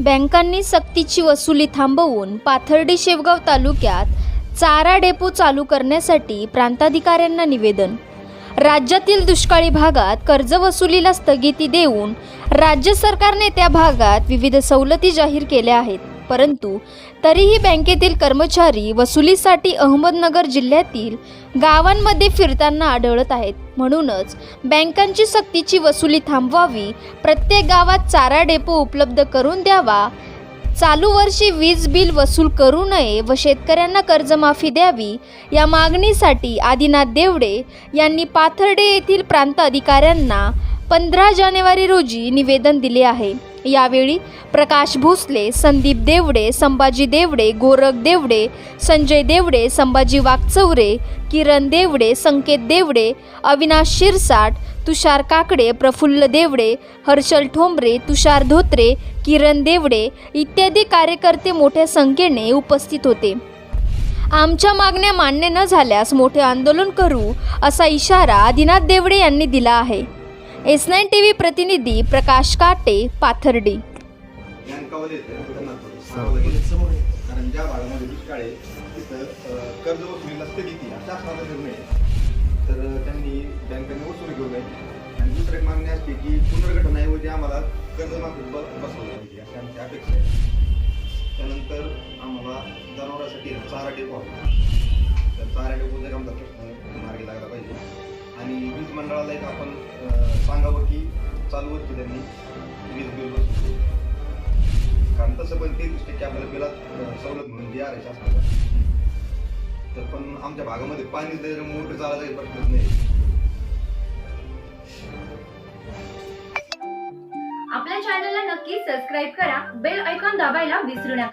बँकांनी सक्तीची वसुली थांबवून पाथर्डी शेवगाव तालुक्यात चारा डेपो चालू करण्यासाठी प्रांताधिकाऱ्यांना निवेदन. राज्यातील दुष्काळी भागात कर्ज वसुलीला स्थगिती देऊन राज्य सरकारने त्या भागात विविध सवलती जाहीर केल्या आहेत. परंतु तरीही बँकेतील कर्मचारी वसुलीसाठी अहमदनगर जिल्ह्यातील गावांमध्ये फिरताना आढळत आहेत. म्हणूनच बँकांची सक्तीची वसुली थांबवावी प्रत्येक गावात चारा डेपो उपलब्ध करून द्यावा चालू वर्षी वीज बिल वसूल करू नये व शेतकऱ्यांना कर्जमाफी द्यावी या मागणीसाठी आदिनाथ देवडे यांनी पाथर्डे येथील प्रांत अधिकाऱ्यांना पंधरा जानेवारी रोजी निवेदन दिले आहे. यावेळी प्रकाश भोसले संदीप देवडे संभाजी देवडे गोरख देवडे संजय देवडे संभाजी वागचौरे किरण देवडे संकेत देवडे अविनाश शिरसाट तुषार काकडे प्रफुल्ल देवडे हर्षल ठोंबरे तुषार धोत्रे किरण देवडे इत्यादी कार्यकर्ते मोठ्या संख्येने उपस्थित होते. आमच्या मागण्या मान्य न झाल्यास मोठे आंदोलन करू असा इशारा आदिनाथ देवडे यांनी दिला आहे. एस नाईन टी व्ही प्रतिनिधी प्रकाश काटे पाथर्डी. तिथं तर त्यांनी बँकांनी वसुली घेऊ नये. आणि दुसरी एक मागणी असते की पुनर्गठनाऐवजी आम्हाला कर्जमाफी बसवली पाहिजे अशी आमची अपेक्षा आहे. त्यानंतर आम्हाला जनावरांसाठी चारा डेपो मंडळाला एक आपण सांगावं की चालू होती त्यांनी वीज बिल कारण तसं पण तेहतीस टक्के आपल्याला बिलात सवलत म्हणून जी आर शासनाला. तर पण आमच्या भागामध्ये पाणी जर मोठं चालायचा काही प्रश्नच नाही. आपल्या चॅनलला नक्की सबस्क्राईब करा बेल ऐकॉन दाबायला विसरू नका.